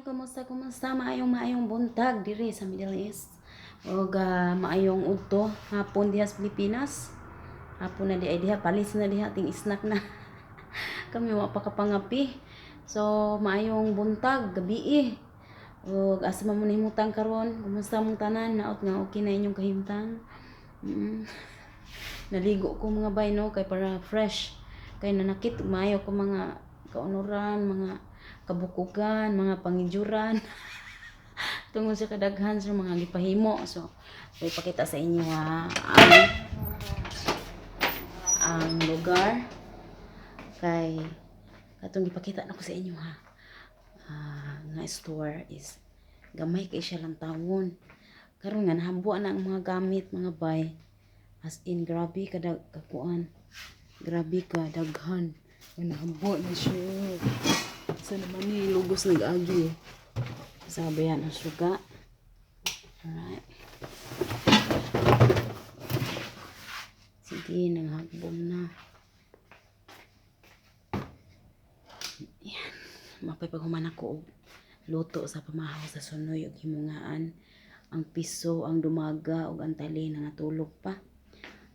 Hi, kumusta, kumusta? Maayong maayong buntag diri sa Middle East. O maayong udto hapon diha sa Pilipinas. Hapon na di ay diha palis na diha ting snack na. Kami wa pa kapangapi. So maayong buntag gabi eh. O asa man mo himutang karon? Kumusta mong tanan? Naot nga okay na inyong kahimtang. Mm. Naligo ko mga bay no kay para fresh. Kay nanakit maayo ko mga kaunuran, mga kabukugan, mga pangijuran. Tungod sa kadaghan sa mga gipahimo. So, so ipakita sa inyo ha, ang, ang lugar kay katong gipakita na ko sa inyo ha. Ah, nga store is gamay kay siya lang tawon. Karon nga nahambuan na ang mga gamit, mga bay. As in grabe kadag kakuan. Grabe ka daghan. Nahambuan na siya. Sa naman ni lugos nag-agi. Sabi yan ang suga. Alright. Sige, nanghagbom na. Yan. Mapay paghuman ako og luto sa pamahaw sa sunoy ug himungaan. Ang piso, ang dumaga ug ang tali na natulog pa.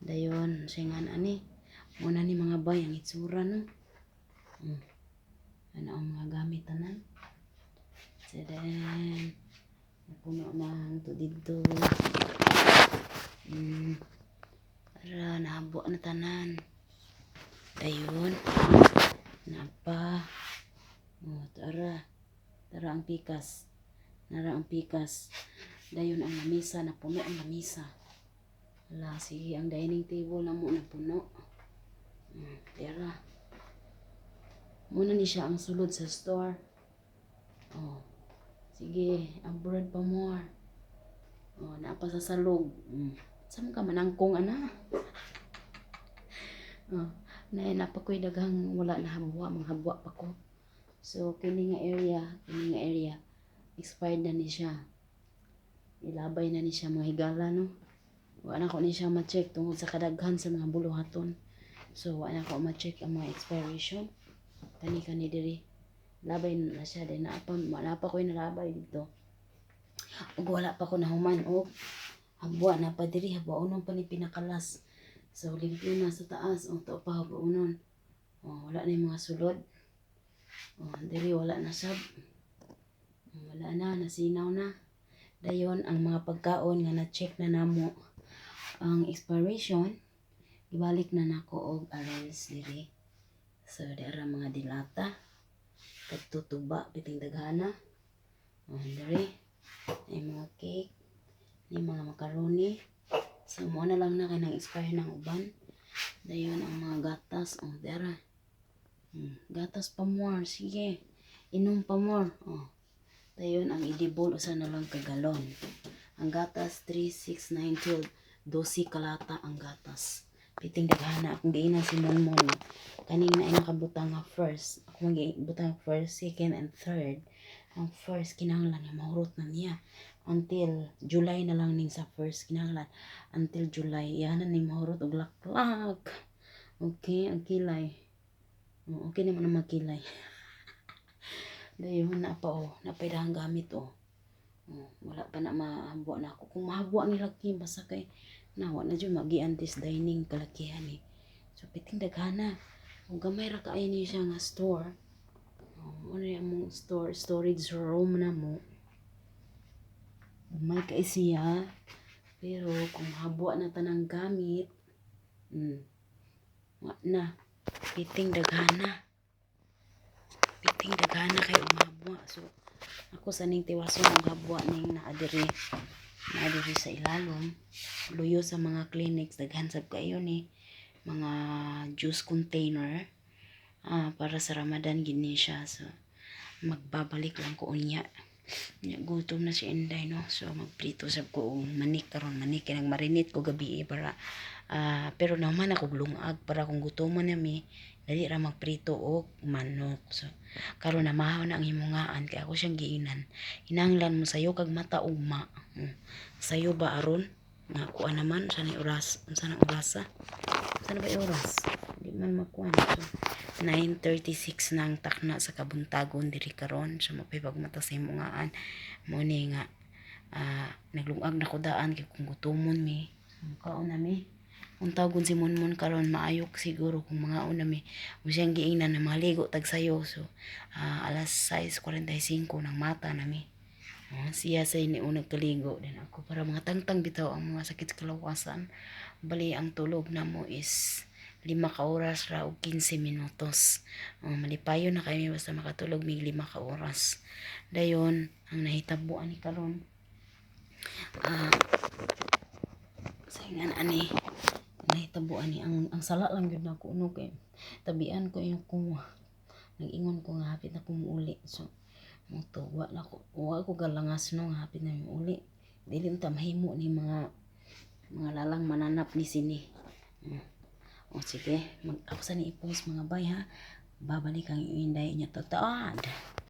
Dayon, singan ani. Muna ni mga bay ang itsura no. Mm. Ano ang mga gamit tanan? So then, napuno na ang to dito. Mm. Para nahabo na tanan. Ayun. Napa. Oh, tara. Tara ang pikas. Nara ang pikas. Dayon ang lamisa. Napuno ang lamisa. Wala, sige. Ang dining table na mo napuno. Mm, tara. Muna ni siya ang sulod sa store. Oh. Sige, abroad pa more. Oh, naapa sa salog. Mm. Saan ka manangkong ana? oh, na napa ko'y daghang wala na habwa, mga habwa pa ko. So, kini nga area, kini nga area, expired na ni siya. Ilabay na ni siya mga higala, no? Wala na ko ni siya ma-check tungkol sa kadaghan sa mga buluhaton. So, wala na ko ma-check ang mga expiration kani kani diri. Labay na siya dahil naapa wala pa ko nalabay dito. Ug wala pa ko nahuman og habwa na pa diri habwa unon pa ni pinakalas. So limpyo na sa taas o to pa habwa unon. Oh, wala na yung mga sulod. Oh, diri wala na sab wala na nasinaw na. Dayon ang mga pagkaon nga na-check na namo ang expiration ibalik na nako og arroz diri So, dara mga dilata. Kagtutuba, piting daghana. O, dari. Ay mga cake. Ay mga macaroni. So, mo na lang na kay nang expire ng uban. Dayon ang mga gatas. O, dara. Hmm, gatas pa more. Sige. Inom pa more. O. Dayon ang idibol usa na lang kagalon. Ang gatas 3, 6, 9, 12. 12 kalata ang gatas piting daghana akong giinan si Monmon kanina ay nakabutang nga first. Ako magibutang first second and third. Ang first kinahanglan niya mahurot na niya. Until July na lang ning sa first kinahanglan. Until July yan na ning mahurot og laklak. Okay ang kilay. Oh, okay naman ang magkilay dayon na pa oh. Napaydahang gamit oh. Oh, wala pa na mahabwa na ako. Kung mahabwa ni laki, basta kay nawa na dyan magian this dining kalakihan eh. So, piting daghana. Kung gamay ra kaayo niyo siya nga store, oh, ano yung mong store, storage room na mo, gamay ka siya, pero kung habwa na tanang gamit, hmm, wa na, piting daghana. Piting daghana kay umabwa. So, ako sa ning tiwaso ng habwa ning naadiri naadiri sa ilalom. Luyo sa mga clinics daghan sab kayo ni mga juice container. Ah, para sa Ramadan gini siya. So magbabalik lang ko unya. Nya, gutom na si Inday no? So magprito sab ko og manik. Karon manik kinang marinate ko gabi eh, para ah, pero naman ako lungag para kung gutom na mi dali ra magprito og manok. So karon na mahaw na ang himungaan kay ako siyang giinan. Hinanglan mo sayo kag mata ugma hmm. sayo ba aron? Nga kuha naman sa ni oras unsa nang orasa sa? Ba yung oras? Di man makuha so 9.36 na ang takna sa kabuntagon diri karon. Sa mapay pagmata sa imungaan mo ni nga ah, naglungag na ko daan kay kung gutumon mi. Kaon na mi kung tawgon si Monmon karon maayok siguro kung mga una mi. Mo siyang giingnan na maligo tag sayo. So ah, alas 6.45 ng mata na mi. Ah, siya sa ini unang kaligo din ako para mga tangtang bitaw ang mga sakit sa kalawasan bali ang tulog na mo is lima ka oras ra o 15 minutos. Oh, malipayo na kayo basta makatulog mig lima ka oras. Dayon ang nahitabuan ni karon. Ah saingan ani nahitabuan ni ang ang sala lang gyud nako no kay tabian ko yung kuha nag-ingon ko nga hapit na kumuuli so Muto, wa na ko, wa ko galangas no, nga hapit na yung uli. Dili ta mahimo ni mga mga lalang mananap ni sini. Mm. O sige, mag ako sa ni ipos mga bay ha. Babalik ang inday niya totoo.